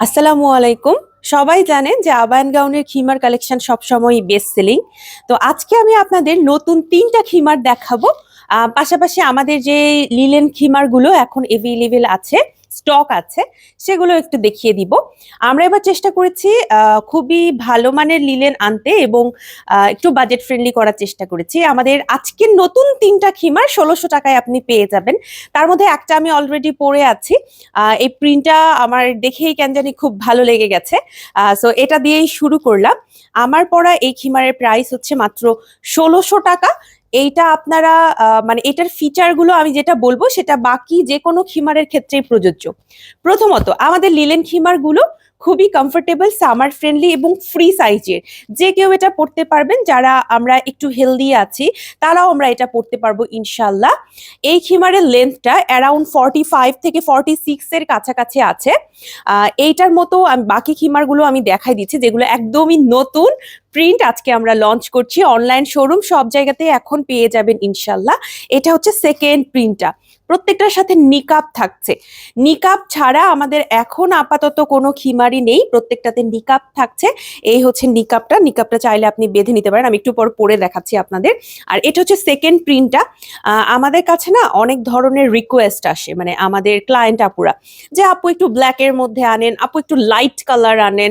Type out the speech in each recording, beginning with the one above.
আসসালামু আলাইকুম। সবাই জানেন যে আবায়ন গাউনের খিমার কালেকশন সবসময়ই বেস্ট সেলিং তো আজকে আমি আপনাদের নতুন তিনটা খিমার দেখাবো। পাশাপাশি আমাদের যে লিলেন খিমারগুলো এখন এভেলেবেল আছে স্টক আছে, সেগুলো একটু দেখিয়ে দিব। আমরা এবার চেষ্টা করেছি খুবই ভালো মানের লিলেন আনতে এবং একটু বাজেট ফ্রেন্ডলি করার চেষ্টা করেছি। আমাদের আজকে নতুন তিনটা খিমার ষোলোশো টাকায় আপনি পেয়ে যাবেন। তার মধ্যে একটা আমি অলরেডি পরে আছি। এই প্রিন্টটা আমার দেখেই কেন জানি খুব ভালো লেগে গেছে। সো এটা দিয়েই শুরু করলাম। আমার পরা এই খিমারের প্রাইস হচ্ছে মাত্র ষোলোশো টাকা। এইটা আপনারা মানে এটার ফিচারগুলো আমি যেটা বলব সেটা বাকি যে কোনো খিমারের ক্ষেত্রেই প্রযোজ্য। প্রথমত, আমাদের লিলেন খিমারগুলো খুবই কমফোর্টেবল সামার ফ্রেন্ডলি এবং ফ্রি সাইজের যে কেউ এটা পড়তে পারবেন, যারা আমরা একটু হেলদি আছি, তারাও আমরা এটা পড়তে পারব ইনশাল্লাহ এই খিমারের লেন্থটা অ্যারাউন্ড ফর্টি ফাইভ থেকে ফর্টি সিক্সের কাছাকাছি আছে। এইটার মতো বাকি খিমারগুলো আমি দেখাই দিচ্ছি, যেগুলো একদমই নতুন প্রিন্ট আজকে আমরা লঞ্চ করছি। অনলাইন শোরুম সব জায়গাতে এখন পেয়ে যাবেন ইনশাল্লাহ এটা হচ্ছে সেকেন্ড প্রিন্টটা প্রত্যেকটার সাথে নিকাপ থাকছে। নিকাপ ছাড়া আমাদের এখন আপাতত কোনো খিমারি নেই, প্রত্যেকটাতে নিকাপ থাকছে। এই হচ্ছে নিকাপটা নিকাপটা চাইলে আপনি বেঁধে নিতে পারেন, আমি একটু পর পরে দেখাচ্ছি আপনাদের। আর এটা হচ্ছে সেকেন্ড প্রিন্টটা আমাদের কাছে না অনেক ধরনের রিকোয়েস্ট আসে মানে আমাদের ক্লায়েন্ট আপুরা, যে আপু একটু ব্ল্যাকের মধ্যে আনেন, আপু একটু লাইট কালার আনেন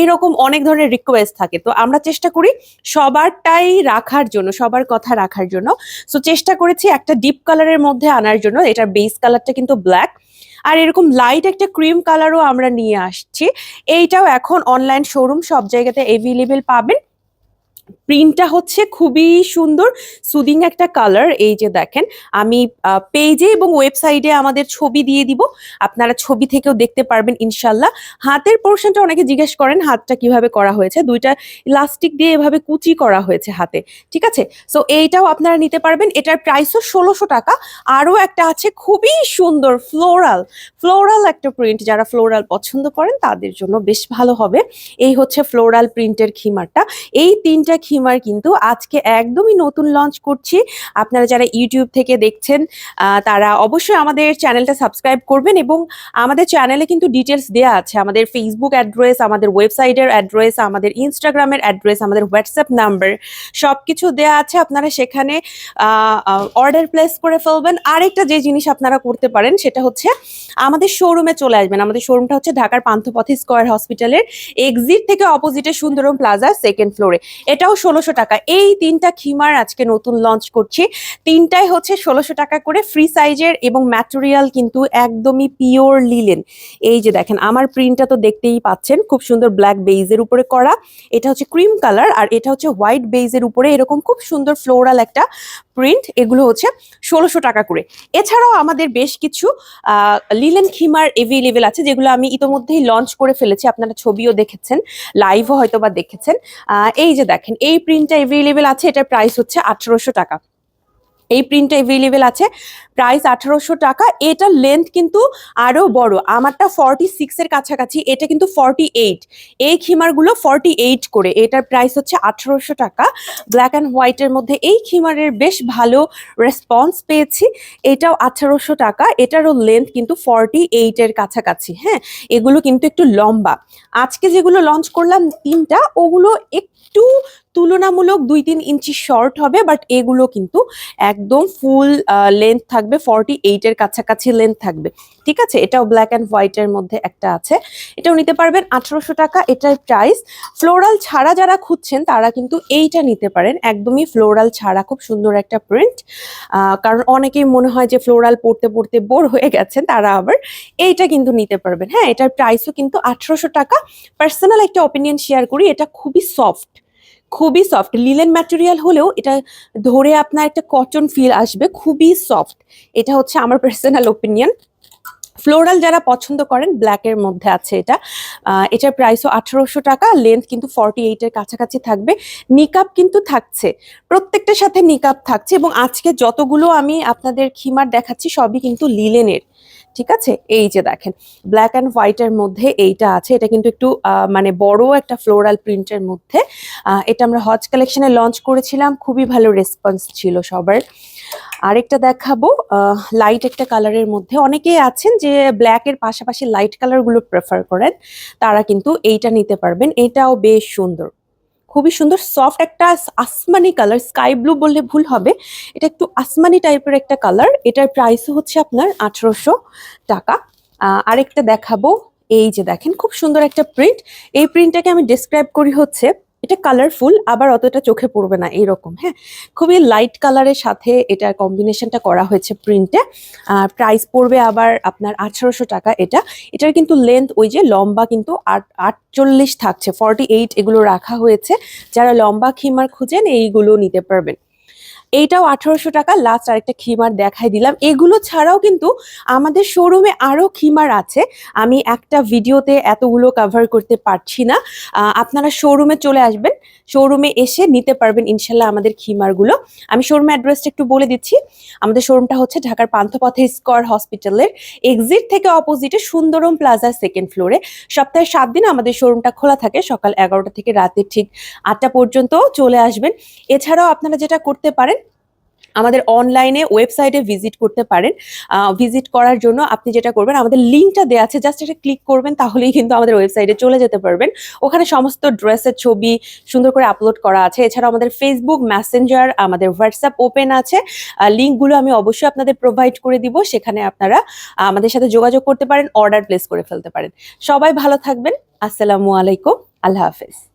এরকম অনেক ধরনের রিকোয়েস্ট থাকে। তো আমরা চেষ্টা করি সবারটাই রাখার জন্য, সবার কথা রাখার জন্য। সো চেষ্টা করেছি একটা ডিপ কালারের মধ্যে আনার জন্য, এটার বেস কালারটা কিন্তু ব্ল্যাক আর এরকম লাইট একটা ক্রিম কালারও আমরা নিয়ে আসছি। এইটাও এখন অনলাইন শোরুম সব জায়গাতে অ্যাভেলেবেল পাবেন। প্রিন্টটা হচ্ছে খুবই সুন্দর, সুদিং একটা কালার এই যে দেখেন, আমি পেজে এবং ওয়েবসাইটে আমাদের ছবি দিয়ে দিব, আপনারা ছবি থেকেও দেখতে পারবেন ইনশাল্লাহ। হাতের পোর্শনটা অনেকে জিজ্ঞেস করেন, হাতটা কীভাবে করা হয়েছে? দুইটা ইলাস্টিক দিয়ে এভাবে কুচি করা হয়েছে হাতে, ঠিক আছে? সো এইটাও আপনারা নিতে পারবেন, এটার প্রাইসও ষোলোশো টাকা। আরও একটা আছে খুবই সুন্দর ফ্লোরাল ফ্লোরাল একটা প্রিন্ট যারা ফ্লোরাল পছন্দ করেন, তাদের জন্য বেশ ভালো হবে। এই হচ্ছে ফ্লোরাল প্রিন্টের খিমারটা। এই তিনটা খিমার কিন্তু আজকে একদমই নতুন লঞ্চ করছি। আপনারা যারা ইউটিউব থেকে দেখছেন তারা অবশ্যই আমাদের চ্যানেলটা সাবস্ক্রাইব করবেন এবং আমাদের চ্যানেলে কিন্তু ডিটেলস দেওয়া আছে। আমাদের ফেসবুক অ্যাড্রেস আমাদের ওয়েবসাইটের অ্যাড্রেস আমাদের ইনস্টাগ্রামের অ্যাড্রেস আমাদের হোয়াটসঅ্যাপ নাম্বার সব কিছু দেওয়া আছে। আপনারা সেখানে অর্ডার প্লেস করে ফেলবেন। আরেকটা যে জিনিস আপনারা করতে পারেন, সেটা হচ্ছে আমাদের শোরুমে চলে আসবেন। আমাদের শোরুমটা হচ্ছে ঢাকার পান্থপথি স্কোয়ার হসপিটালের এক্সিট থেকে অপোজিটে সুন্দরম প্লাজা সেকেন্ড ফ্লোরে এটাও ষোলোশো টাকা। এই তিনটা খিমার আজকে নতুন লঞ্চ করছি। তিনটাই হচ্ছে ষোলোশো টাকা করে ফ্রি সাইজের এবং ম্যাটেরিয়াল কিন্তু একদমই পিওর লিলেন এই যে দেখেন, আমার প্রিন্টটা তো দেখতেই পাচ্ছেন, খুব সুন্দর ব্ল্যাক বেইজের উপরে করা। এটা হচ্ছে ক্রিম কালার আর এটা হচ্ছে হোয়াইট বেইজের উপরে এরকম খুব সুন্দর ফ্লোরাল একটা প্রিন্ট এগুলো হচ্ছে ষোলোশো টাকা করে। এছাড়াও আমাদের বেশ কিছু লিলেন খিমার এভেলেবেল আছে, যেগুলো আমি ইতোমধ্যেই লঞ্চ করে ফেলেছি। আপনারা ছবিও দেখেছেন লাইভও হয়তো বা দেখেছেন এই যে দেখেন, এই প্রিন্টটা এভেলেবেল আছে, এটার প্রাইস হচ্ছে আঠারোশো টাকা। এই প্রিন্টটা এভেলেবেল আছে। প্রাইস আঠারোশো টাকা। এটার লেন্থ কিন্তু আরও বড়। আমারটা ফর্টি সিক্সের কাছাকাছি। এটা কিন্তু ফর্টি এইট এই খিমারগুলো ফর্টি এইট করে। এটার প্রাইস হচ্ছে আঠারোশো টাকা। ব্ল্যাক অ্যান্ড হোয়াইটের মধ্যে এই খিমারের বেশ ভালো রেসপন্স পেয়েছি। এটাও আঠারোশো টাকা। এটারও লেন্থ কিন্তু ফর্টি এইটের কাছাকাছি। হ্যাঁ এগুলো কিন্তু একটু লম্বা। আজকে যেগুলো লঞ্চ করলাম তিনটা, ওগুলো একটু তুলনামূলক দুই তিন ইঞ্চি শর্ট হবে বাট এগুলো কিন্তু একদম ফুল লেন্থ থাকবে ফর্টি এইটের কাছাকাছি লেন্থ থাকবে। ঠিক আছে? এটাও ব্ল্যাক অ্যান্ড হোয়াইটের মধ্যে একটা আছে। এটাও নিতে পারবেন আঠারোশো টাকা, এটার প্রাইস ফ্লোরাল ছাড়া যারা খুঁজছেন, তারা কিন্তু এইটা নিতে পারেন। একদমই ফ্লোরাল ছাড়া, খুব সুন্দর একটা প্রিন্ট কারণ অনেকেই মনে হয় যে ফ্লোরাল পড়তে পড়তে বোর হয়ে গেছেন, তারা আবার এইটা কিন্তু নিতে পারবেন। হ্যাঁ এটার প্রাইসও কিন্তু আঠারোশো টাকা। পার্সোনাল একটা অপিনিয়ন শেয়ার করি, এটা খুবই সফট খুবই সফট লিলেন ম্যাটেরিয়াল হলেও এটা ধরে আপনার একটা কটন ফিল আসবে, খুবই সফট এটা হচ্ছে আমার পার্সোনাল ওপিনিয়ন ফ্লোরাল যারা পছন্দ করেন ব্ল্যাকের মধ্যে আছে এটা। এটার প্রাইসও আঠারোশো টাকা লেন্থ কিন্তু ফর্টি এইটের কাছাকাছি থাকবে। নিকাপ কিন্তু থাকছে। প্রত্যেকটার সাথে নিকাপ থাকছে এবং আজকে যতগুলো আমি আপনাদের খিমার দেখাচ্ছি, সবই কিন্তু লিলেনের ঠিক আছে? এই যে দেখেন ব্ল্যাক অ্যান্ড হোয়াইটের মধ্যে এইটা আছে, এটা কিন্তু একটু মানে বড় একটা ফ্লোরাল প্রিন্টের মধ্যে। এটা আমরা হজ কালেকশনে লঞ্চ করেছিলাম, খুবই ভালো রেসপন্স ছিল সবার। আরেকটা দেখাবো লাইট একটা কালারের মধ্যে। অনেকেই আছেন যে ব্ল্যাকের পাশাপাশি লাইট কালারগুলো প্রেফার করেন, তারা কিন্তু এইটা নিতে পারবেন। এটাও বেশ সুন্দর। খুবই সুন্দর সফট একটা আসমানি কালার স্কাই ব্লু বললে ভুল হবে। এটা একটু আসমানি টাইপের একটা কালার এটার প্রাইস হচ্ছে আপনার আঠারোশো টাকা। আরেকটা দেখাবো। এই যে দেখেন, খুব সুন্দর একটা প্রিন্ট এই প্রিন্টটাকে আমি ডিসক্রাইব করি হচ্ছে এটা কালারফুল আবার অতটা চোখে পড়বে না, এইরকম হ্যাঁ? খুবই লাইট কালারের সাথে এটা কম্বিনেশনটা করা হয়েছে প্রিন্টে আর প্রাইস পড়বে আবার আপনার আঠারোশো টাকা এটা। এটার কিন্তু লেন্থ ওই যে লম্বা কিন্তু আট, আটচল্লিশ থাকছে ফর্টি এইট এগুলো রাখা হয়েছে। যারা লম্বা খিমার খুঁজেন, এইগুলো নিতে পারবেন। এইটাও আঠারোশো টাকা। লাস্ট আরেকটা খিমার দেখাই দিলাম। এগুলো ছাড়াও কিন্তু আমাদের শোরুমে আরও খিমার আছে। আমি একটা ভিডিওতে এতগুলো কভার করতে পারছি না। আপনারা শোরুমে চলে আসবেন। শোরুমে এসে নিতে পারবেন ইনশাল্লাহ আমাদের খিমারগুলো। আমি শোরুমের অ্যাড্রেসটা একটু বলে দিচ্ছি। আমাদের শোরুমটা হচ্ছে ঢাকার পান্থপথে স্কয়ার হসপিটালের এক্সিট থেকে অপোজিটে সুন্দরম প্লাজার সেকেন্ড ফ্লোরে সপ্তাহে সাত দিন আমাদের শোরুমটা খোলা থাকে। সকাল এগারোটা থেকে রাতে ঠিক আটটা পর্যন্ত চলে আসবেন। এছাড়াও আপনারা যেটা করতে পারেন আমাদের অনলাইনে ওয়েবসাইটে ভিজিট করতে পারেন। ভিজিট করার জন্য আপনি যেটা করবেন, আমাদের লিঙ্কটা দেওয়া আছে জাস্ট এটা ক্লিক করবেন, তাহলেই কিন্তু আমাদের ওয়েবসাইটে চলে যেতে পারবেন। ওখানে সমস্ত ড্রেসের ছবি সুন্দর করে আপলোড করা আছে। এছাড়া আমাদের ফেসবুক মেসেঞ্জার আমাদের হোয়াটসঅ্যাপ ওপেন আছে। লিঙ্কগুলো আমি অবশ্যই আপনাদের প্রোভাইড করে দিব। সেখানে আপনারা আমাদের সাথে যোগাযোগ করতে পারেন অর্ডার প্লেস করে ফেলতে পারেন। সবাই ভালো থাকবেন। আসসালামু আলাইকুম। আল্লাহ হাফেজ।